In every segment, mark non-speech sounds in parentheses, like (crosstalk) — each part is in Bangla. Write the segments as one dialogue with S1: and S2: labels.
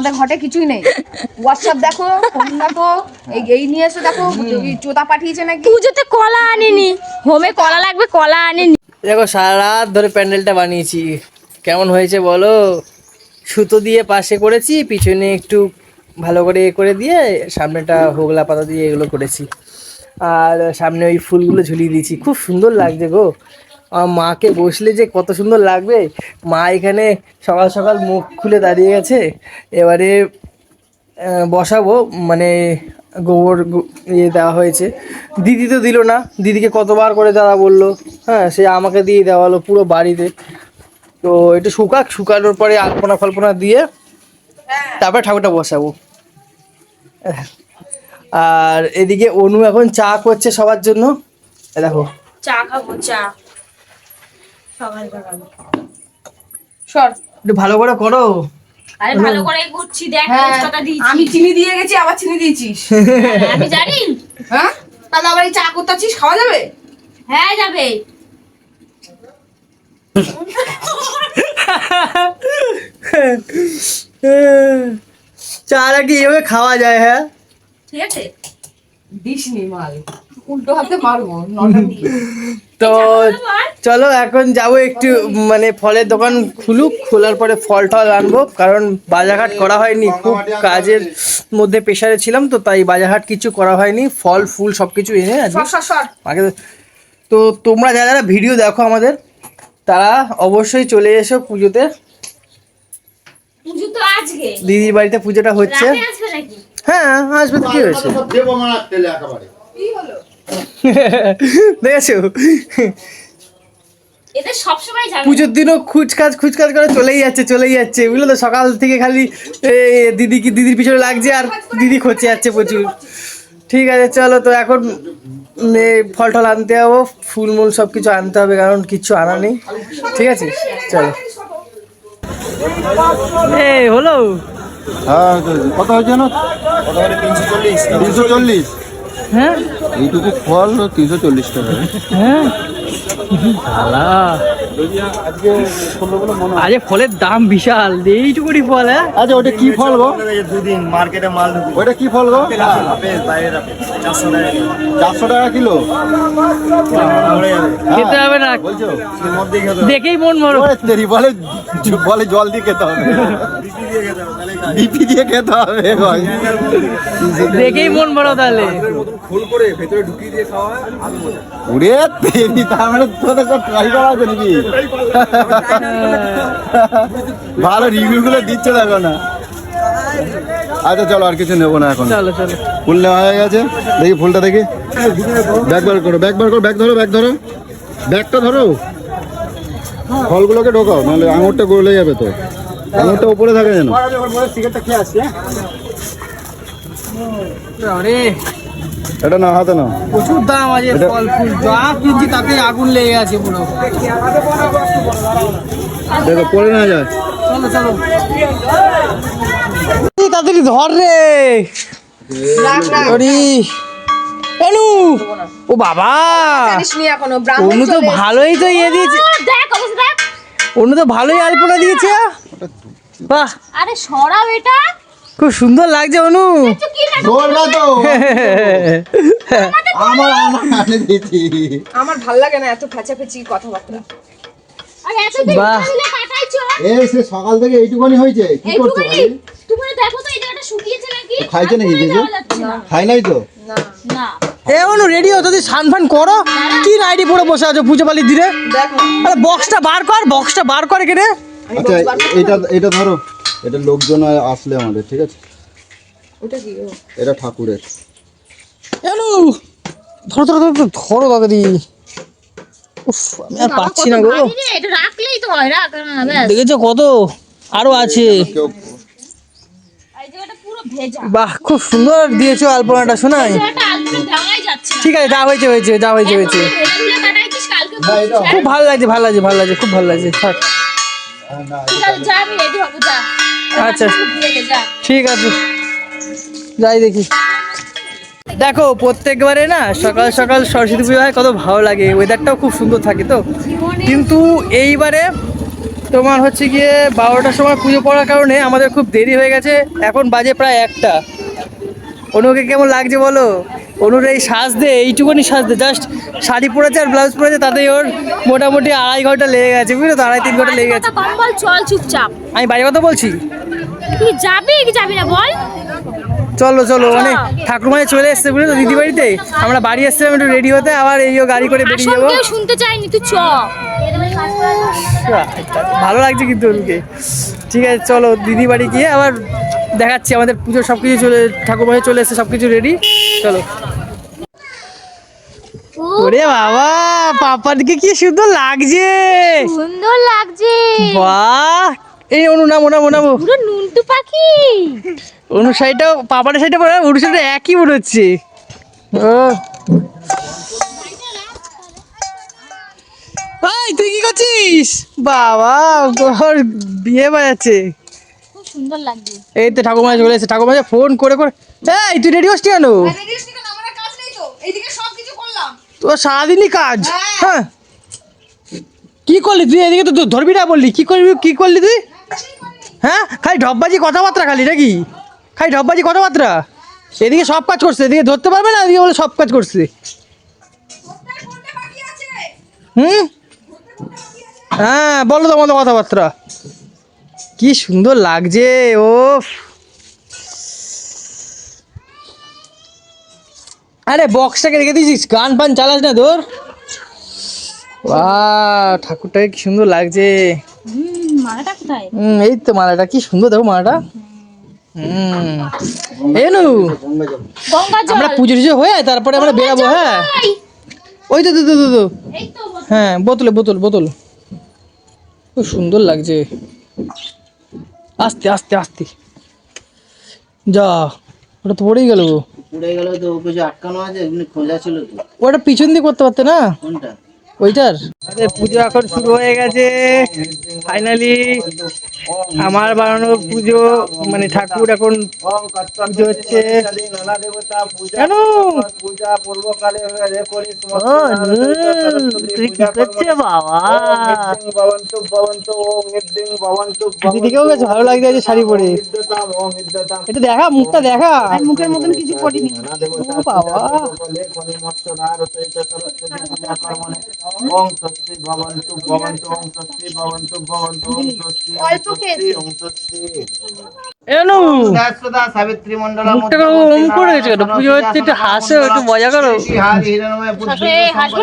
S1: আমাদের ঘটে কিছুই নেই। হোয়াটসঅ্যাপ দেখো ফোন দেখো এই এই নিয়ে এসে দেখো চোতা পাঠিয়েছে নাকি?
S2: পুজোতে কলা আনিনি। হোমে কলা লাগবে কলা আনিনি।
S3: দেখো সারা রাত ধরে প্যান্ডেলটা বানিয়েছি। কেমন হয়েছে বলো? সুতো দিয়ে পাশে করেছি পিছনে একটু ভালো করে এ করে দিয়ে সামনেটা হোগলা পাতা দিয়ে এগুলো করেছি। আর সামনে ওই ফুলগুলো ঝুলিয়ে দিয়েছি। খুব সুন্দর লাগছে গো। আমার মাকে বসলে যে কত সুন্দর লাগবে। মা এখানে সকাল সকাল মুখ খুলে দাঁড়িয়ে গেছে। এবারে বসাবো মানে গোবর ইয়ে দেওয়া হয়েছে। দিদি তো দিল না, দিদিকে কতবার করে দাদা বলল হ্যাঁ সে আমাকে দিয়ে দেওয়ালো পুরো বাড়িতে। তো একটু শুকাক, শুকানোর পরে আলপনা ফালপনা দিয়ে তারপরে ঠাকুরটা বসাবো। আর এদিকে অনু এখন চা করছে সবার জন্য। দেখো।
S2: চা খাব, চা।
S1: সর।
S3: একটু ভালো করে করো।
S2: আরে ভালো করে করছি দেখ
S1: হ্যাঁ
S2: দিয়েছি
S1: আমি চিনি দিয়ে গেছি আবার চিনি দিয়েছিস।
S2: আমি জানি।
S1: হ্যাঁ? তাহলে আবার এই চা করতেছিস খাওয়া যাবে?
S2: হ্যাঁ যাবে।
S3: চাটা কি এভাবে খাওয়া যায় হ্যাঁ?
S2: ঠিক আছে।
S1: দিস নি মাল। উল্টো হাতে মারবো
S3: তো চলো এখন যাব একটু মানে ফলের দোকান খুলুক খোলার পরে ফল টল আনব কারণ বাজারহাট করা হয়নি খুব কাজের মধ্যে প্রেশারে ছিলাম তো তাই বাজারহাট কিছু করা হয়নি ফল ফুল সব কিছু এনে আগে তো তোমরা যারা যারা ভিডিও দেখো আমাদের তারা অবশ্যই চলে এসো পুজোতে।
S2: পুজো তো আজকে।
S3: দিদির বাড়িতে পুজোটা হচ্ছে।
S2: রাতে আসবে নাকি?
S3: হ্যাঁ আসবে তো কি হয়েছে? (laughs) দেখেছ?
S2: এদের সবসময় যাবে
S3: পুজোর দিনও খুচকাজ খুচকাজ করে চলেই যাচ্ছে চলেই যাচ্ছে। বুঝলো তো? সকাল থেকে খালি এ, দিদি কি দিদির পিছনে লাগছে আর দিদি খোঁচে যাচ্ছে প্রচুর। ঠিক আছে চলো তো এখন ফল টল আনতে যাব ফুল মূল সব কিছু আনতে হবে কারণ কিচ্ছু আনা নেই। ঠিক আছে? চলো। এ হলো?
S4: হ্যাঁ কত হয়েছে না তিনশো চল্লিশ।
S3: হ্যাঁ?
S4: এইটুকু ফল তিনশো চল্লিশ টাকা।
S3: হ্যাঁ? আরে ফলের দাম বিশাল এইটুকুনি ফল হ্যাঁ?
S4: আচ্ছা ওটা কি ফল গো?
S5: দুদিন মার্কেটে মাল
S4: ওটা কি ফল গো?
S5: আপেল চারশো টাকা কিলো।
S3: খেতে হবে না।
S5: হবে।
S3: দেখেই মন মরো
S4: বলে বলে জল দিয়ে খেতে হবে। বিপি দিয়ে খেতে হবে
S3: দেখেই মন বড় তাহলে।
S4: উড়ে তেরি তার মানে তোদের ট্রাই করা আছে নাকি? ভালো রিভিউ গুলো দিচ্ছে দেখো না। আচ্ছা চলো আর কিছু নেব না এখন।
S3: চলো চলো।
S4: ফুল নেওয়া হয়ে গেছে। দেখি ফুলটা দেখি। ব্যাগ বার করো ব্যাগ বার করো ব্যাগ ধরো ব্যাগ ধরো। ব্যাগটা ধরো। ফলগুলোকে ঢোকাও নাহলে আঙুরটা গলে যাবে তো। আঙুরটা উপরে থাকে যেন।
S3: আরে
S4: এটা না হাতে না
S3: প্রচুর দাম আছে ফল ফুল যা কিনছি তাতে আগুন লেগে আছে পুরো।
S4: দেখো পরে না যায়।
S3: চলো চলো। তাড়াতাড়ি ধর রে। অনু ও বাবা।
S1: জানিস নি এখনও ব্রাহ্মণ
S3: অনু তো ভালোই তো ইয়ে দিয়েছে। অনু তো ভালোই আলপনা দিয়েছে। বাহ
S2: আরে সরাও এটা।
S3: খুব সুন্দর লাগছে অনু।
S2: তো
S4: ধরবা (laughs) তো। আমার আমার আনে দিয়েছি।
S1: আমার ভালো লাগে না এত ফেঁচাফেচি কথাবার্তা।
S2: আরে এত দিন
S3: বাহ।
S4: এই সে সকাল থেকে এইটুকুনি হয়েছে। কি করছ
S2: তুমি দেখো তো এই জায়গাটা শুকিয়েছে নাকি?
S4: খাইছে নাকি কিছু?
S2: দেওয়া যাচ্ছে না।
S4: খাই নাই তো?
S2: না।
S3: এ অনু রেডি হতো তুই সান ফান করো কি নাইটি পরে বসে আছো পুজো
S1: না
S3: আরে বক্সটা বার কর বক্সটা বার কর এখানে।
S4: আচ্ছা এটা এটা ধরো। এটা লোকজন আসলে আমাদের ঠিক আছে?
S1: ওটা কি?
S4: এটা ঠাকুরের।
S3: এনু ধরো ধরো ধরো ধরো, তাড়াতাড়ি উফ আমি আর পাচ্ছি না গো।
S2: এটা রাখলেই তো হয় রাখ না ব্যাস
S3: দেখেছ কত? আরও আছে। বাহ খুব সুন্দর দিয়েছ আলপনাটা শোনাই। ঠিক আছে যা হয়েছে হয়েছে যা হয়েছে হয়েছে। খুব ভালো লাগছে ভালো লাগছে ভালো লাগছে খুব ভালো লাগছে থাক। আচ্ছা। ঠিক আছে। যাই দেখি। দেখো প্রত্যেকবারে না সকাল সকাল সরস্বতী পুজো হয় কত ভালো লাগে। ওয়েদারটাও খুব সুন্দর থাকে তো। কিন্তু এইবারে তোমার হচ্ছে গিয়ে বারোটার সময় পুজো পড়ার কারণে আমাদের খুব দেরি হয়ে গেছে। এখন বাজে প্রায় একটা। অনুকে কেমন লাগছে বলো? অনুর এই সাজ দে এইটুকুনি সাজ দে। জাস্ট শাড়ি পরেছে আর ব্লাউজ পরেছে তাতেই ওর মোটামুটি আড়াই ঘণ্টা লেগে গেছে বুঝলো তো? আড়াই তিন ঘণ্টা লেগে গেছে।
S2: কম চল চুপচাপ।
S3: আমি বাড়ি কথা বলছি?
S2: তুই যাবি কি যাবি না বল?
S3: চলো চলো মানে ঠাকুরমায় চলে এসছে বুঝলো তো দিদি বাড়িতে আমরা বাড়ি এসছিলাম একটু রেডি হতে আবার এইও গাড়ি করে বেরিয়ে যাব।
S2: শুনতে চাইনি তুই চ।
S3: ভালো লাগছে কিন্তু ওকে ঠিক আছে চলো দিদি বাড়ি গিয়ে আবার দেখাচ্ছি আমাদের পুজো সব কিছু চলে ঠাকুরমায় চলে এসছে সব কিছু রেডি চলো। ওরে বাবা পাপাদিকে কি সুন্দর লাগছে।
S2: সুন্দর লাগছে।
S3: বাহ এই অনু নামো নামো নামো।
S2: পুরো নুনটু পাখি।
S3: অনু সাইডটা অনু সাইডটা একই মনে হচ্ছে। ও। ভাই তুই কি করছিস? বাবা তোর বিয়ে বাজাচ্ছে
S2: খুব সুন্দর লাগছে।
S3: এই তো ঠাকুমা চলে এসেছে। ঠাকুমা ফোন করে করে। এই তুই রেডি কেন?
S1: আমার কাজ নেই তো। এইদিকে সব কিছু করলাম।
S3: তোর সারাদিনই কাজ? হ্যাঁ। কি করলি তুই? এদিকে তো ধরবি না বললি। কি করবি কি করলি তুই? হ্যাঁ খালি ঢপবাজি কথাবার্তা খালি নাকি? খালি ঢপবাজি কথাবার্তা? এদিকে সব কাজ করছে, এদিকে ধরতে পারবে না, এদিকে বলে সব কাজ করছে। হুম? হ্যাঁ বলো তো আমাদের কথাবার্তা। কি সুন্দর লাগছে ও আরে, বক্সটাকে রেখে দিয়েছিস, গান ফান চালাস না তোর? বাহ, ঠাকুরটাকে কি সুন্দর লাগছে।
S2: মালাটা কোথায়?
S3: হুম এই তো মালাটা কি সুন্দর দেখো মালাটা। হুম। এনু আমরা পুজো টুজো হয়ে তারপরে আমরা বেরাবো হ্যাঁ। ওই তো তো তো, তো তো।
S2: এই তো
S3: হ্যাঁ বোতলে বোতল বোতল। খুব সুন্দর লাগছে। আস্তে আস্তে আস্তে। যা ওটা তো পড়েই গেল গো।
S6: পুড়ে গেল তো আটকানো আছে খোঁজা ছিল
S3: ওটা পিছন দিয়ে করতে পারতে না?
S6: কোনটা?
S3: ওইটার? পুজো এখন শুরু হয়ে গেছে। ফাইনালি আমার বানানো পুজো মানে ঠাকুর এখন পুজো হচ্ছে কেন? তুই কি করছে বাবা? দিদিকেও বেশ ভালো লাগছে আজকে শাড়ি পরে। এটা দেখা মুখটা দেখা।
S1: মুখের মতন কিছু করিনি
S3: বাবা।
S1: অল্প
S6: সাবিত্রী মন্ডল
S3: ওম করে গেছে কেন পুজো হচ্ছে একটু হাসো একটু মজা করো
S2: হাসবো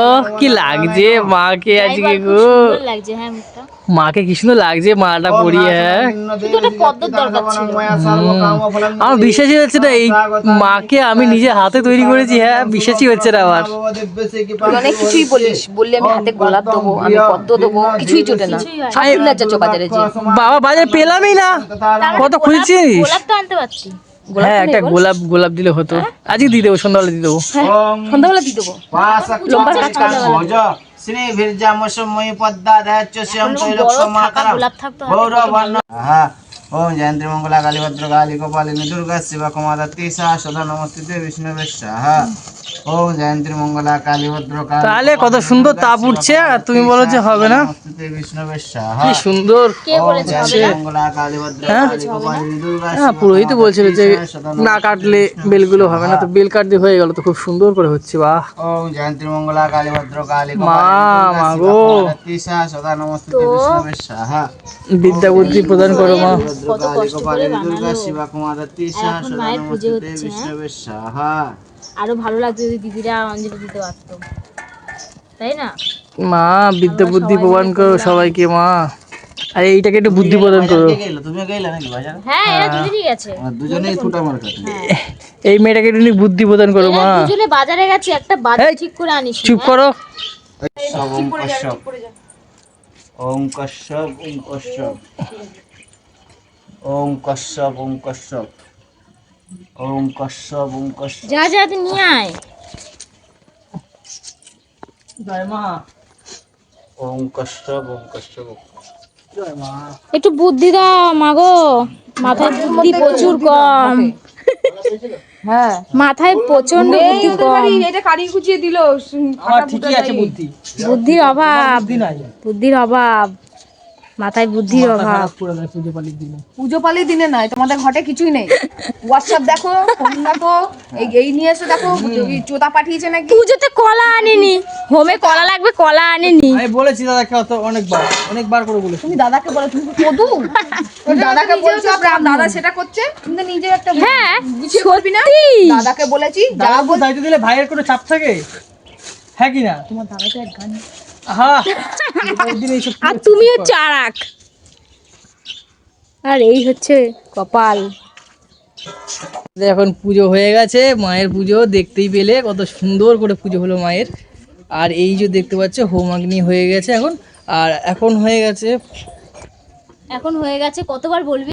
S3: ও কি লাগছে মাকে আজকে গো
S2: লাগছে হ্যাঁ মুখটা
S3: মাকে কি সুন্দর লাগছে মাটা পরিয়ে হ্যাঁ আমার বিশ্বাসই হচ্ছে না এই মাকে আমি নিজে হাতে তৈরি করেছি হ্যাঁ বিশ্বাসই হচ্ছে না আমার
S1: অনেক কিছুই বলিস বললে আমি হাতে গোলাপ দেবো আমি পদ্ম দেবো কিছুই জোটে না ফুল যাচ্ছ বাজারে যে
S3: বাবা বাজারে পেলামই না কত খুঁজছিস
S2: গোলাপ তো আনতে পারছি
S3: হ্যাঁ একটা গোলাপ গোলাপ দিলে হতো আজকে দিয়ে দেবো সন্ধ্যাবেলা দিয়ে দেবো
S1: সন্ধ্যাবেলা দিয়ে দেবো কাজ
S6: শ্রী ভীর্যামসময়ী পদ্মা দেহাচ্য শ্যাম তৈলক সমাতরম গৌরবর্ণ হ্যাঁ। ওম জয়ন্ত্রী মঙ্গলা কালী ভদ্র কালী গোপালিনী দুর্গা শিবা কুমারী সা সদা নমস্তে বিষ্ণু হ্যাঁ ওম জয়ন্ত্রী মঙ্গলা কালী ভদ্র কালী
S3: তাহলে কত সুন্দর তাপ উঠছে আর তুমি বলো যে হবে না?
S6: বিষ্ণু
S3: কি সুন্দর।
S2: কে বলেছে
S6: মঙ্গলা
S3: হ্যাঁ? হ্যাঁ পুরোহিত বলছিল যে না কাটলে বেলগুলো হবে না তো বেল কাটতে হয়ে গেল তো খুব সুন্দর করে হচ্ছে বাহ।
S6: ওম জয়ন্ত্রী মঙ্গলা কালী ভদ্র কালী
S3: মা, মা গো।
S6: সদা নমস্তে বিষ্ণু হ্যাঁ
S3: বিদ্যা বুদ্ধি প্রদান করো মা।
S2: কত কষ্ট করে বানালো।
S6: শিবা কুমারী সা
S2: এখন মায়ের পুজো হচ্ছে, হ্যাঁ?
S6: হ্যাঁ
S2: আরও ভালো লাগতো যদি দিদিরা অঞ্জলি দিতে পারতো। তাই না?
S3: মা বিদ্যা বুদ্ধি প্রদান করো সবাইকে মা। আর এইটাকে একটু বুদ্ধি প্রদান করো।
S6: কে গেলো তুমি গেলে নাকি বাজারে
S2: হ্যাঁ এরা দুজনেই গেছে।
S6: দুজনেই ছুটা মার
S3: এই মেয়েটাকে একটু বুদ্ধি প্রদান করো মা।
S2: এরা দুজনে বাজারে গেছে একটা বাজার ঠিক করে আনিস
S3: চুপ করো।
S6: ওম কশ্যপ ওম কশ্যপ ওম কশ্যপ ওম কশ্যপ ওম কশ্যপ। ওম কশ্যপ ওম কশ্যপ।
S2: যা যা তুই নিয়ে আয়।
S3: জয় মা।
S6: ওম কশ্যপ ওম কশ্যপ।
S2: একটু বুদ্ধি দাও মাগো মাথায় বুদ্ধি প্রচুর কম।
S1: হ্যাঁ
S2: মাথায় প্রচণ্ড বুদ্ধি কম।
S1: এটা কারি কুচিয়ে দিল
S3: ঠিকই আছে বুদ্ধি।
S2: বুদ্ধির অভাব। বুদ্ধির অভাব। মাথায় বুদ্ধির
S3: মাথা
S2: অভাব।
S3: পুজো পালির দিনে।
S1: নয় তোমাদের ঘটে কিছুই নেই। হোয়াটসঅ্যাপ দেখো ফোন দেখো এই নিয়ে এসে দেখো চোতা পাঠিয়েছে নাকি?
S2: পুজোতে কলা আনেনি। হোমে কলা লাগবে কলা আনেনি।
S3: আমি বলেছি দাদাকে অত অনেকবার অনেকবার করে বলেছি।
S1: তুমি দাদাকে বলো তুমি কদু দাদাকে বলছো আর দাদা সেটা করছে তুমি তো নিজের একটা
S2: হ্যাঁ
S1: করবি না? দাদাকে বলেছি যা
S3: দাদা বল দায়িত্ব দিলে ভাইয়ের কোনো চাপ থাকে? হ্যাঁ কি না?
S1: তোমার দাদা তো এক গান
S3: হ্যাঁ একদিন এইসব
S2: আর আর এই হচ্ছে কপাল।
S3: এখন পুজো হয়ে গেছে মায়ের পুজো দেখতেই পেলে কত সুন্দর করে পুজো হলো মায়ের। আর এই যে দেখতে পাচ্ছ হোমাগ্নি হয়ে গেছে এখন। আর এখন হয়ে গেছে
S2: এখন হয়ে গেছে কতবার বলবি?